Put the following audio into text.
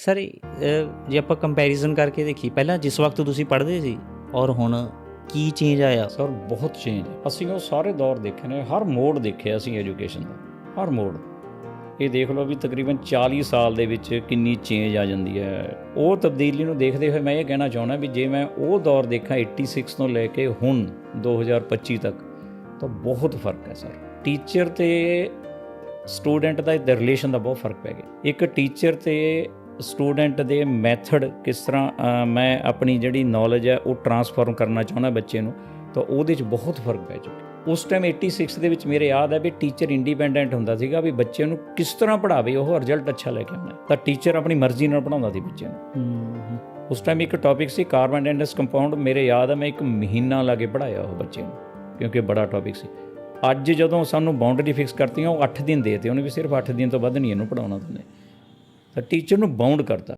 Sir ਜੇ ਆਪਾਂ comparison ਕਰਕੇ ਦੇਖੀ ਪਹਿਲਾਂ ਜਿਸ ਵਕਤ ਤੁਸੀਂ ਪੜ੍ਹਦੇ ਸੀ ਔਰ ਹੁਣ ਕੀ ਚੇਂਜ ਆਇਆ? ਸਰ, ਬਹੁਤ ਚੇਂਜ ਅਸੀਂ ਉਹ ਸਾਰੇ ਦੌਰ ਦੇਖੇ ਨੇ, ਹਰ ਮੋੜ ਦੇਖਿਆ ਅਸੀਂ ਐਜੂਕੇਸ਼ਨ ਦਾ, ਹਰ ਮੋੜ। ਇਹ ਦੇਖ ਲਓ ਵੀ ਤਕਰੀਬਨ 40 ਸਾਲ ਦੇ ਵਿੱਚ ਕਿੰਨੀ ਚੇਂਜ ਆ ਜਾਂਦੀ ਹੈ। ਉਹ ਤਬਦੀਲੀ ਨੂੰ ਦੇਖਦੇ ਹੋਏ ਮੈਂ ਇਹ ਕਹਿਣਾ ਚਾਹੁੰਦਾ ਵੀ ਜੇ ਮੈਂ ਉਹ ਦੌਰ ਦੇਖਾਂ 86 ਤੋਂ ਲੈ ਕੇ ਹੁਣ 2025 ਤੱਕ, ਤਾਂ ਬਹੁਤ ਫ਼ਰਕ ਹੈ ਸਰ। ਟੀਚਰ ਤੇ ਸਟੂਡੈਂਟ ਦਾ ਰਿਲੇਸ਼ਨ ਦਾ ਬਹੁਤ ਫ਼ਰਕ ਪੈ ਗਿਆ। ਇੱਕ ਟੀਚਰ ਤੇ ਸਟੂਡੈਂਟ ਦੇ ਮੈਥਡ ਕਿਸ ਤਰ੍ਹਾਂ ਮੈਂ ਆਪਣੀ ਜਿਹੜੀ ਨੌਲੇਜ ਹੈ ਉਹ ਟਰਾਂਸਫਾਰਮ ਕਰਨਾ ਚਾਹੁੰਦਾ ਬੱਚੇ ਨੂੰ ਤਾਂ ਉਹਦੇ 'ਚ ਬਹੁਤ ਫ਼ਰਕ ਪੈ ਚੁੱਕਿਆ। ਉਸ ਟਾਈਮ 86 ਦੇ ਵਿੱਚ ਮੇਰੇ ਯਾਦ ਹੈ ਵੀ ਟੀਚਰ ਇੰਡੀਪੈਂਡੈਂਟ ਹੁੰਦਾ ਸੀਗਾ ਵੀ ਬੱਚੇ ਨੂੰ ਕਿਸ ਤਰ੍ਹਾਂ ਪੜ੍ਹਾਵੇ ਉਹ ਰਿਜ਼ਲਟ ਅੱਛਾ ਲੈ ਕੇ ਆਉਣਾ। ਤਾਂ ਟੀਚਰ ਆਪਣੀ ਮਰਜ਼ੀ ਨਾਲ ਪੜ੍ਹਾਉਂਦਾ ਸੀ ਬੱਚੇ ਨੂੰ। ਉਸ ਟਾਈਮ ਇੱਕ ਟੌਪਿਕ ਸੀ ਕਾਰਬਨ ਐਂਡਸ ਕੰਪਾਊਂਡ ਮੇਰੇ ਯਾਦ ਹੈ ਮੈਂ ਇੱਕ ਮਹੀਨਾ ਲਾ ਕੇ ਪੜਾਇਆ ਉਹ ਬੱਚੇ ਨੂੰ ਕਿਉਂਕਿ ਬੜਾ ਟੌਪਿਕ ਸੀ। ਅੱਜ ਜਦੋਂ ਸਾਨੂੰ ਬਾਉਂਡਰੀ ਫਿਕਸ ਕਰਤੀਆਂ ਉਹ 8 ਦਿਨ ਦੇਤੇ ਉਹਨੇ ਵੀ ਸਿਰਫ 8 ਦਿਨ ਤੋਂ ਵੱਧ ਨਹੀਂ ਇਹਨੂੰ ਪੜਾਉਣਾ ਤੁਨੇ ਤਾਂ ਟੀਚਰ ਨੂੰ ਬਾਉਂਡ ਕਰਤਾ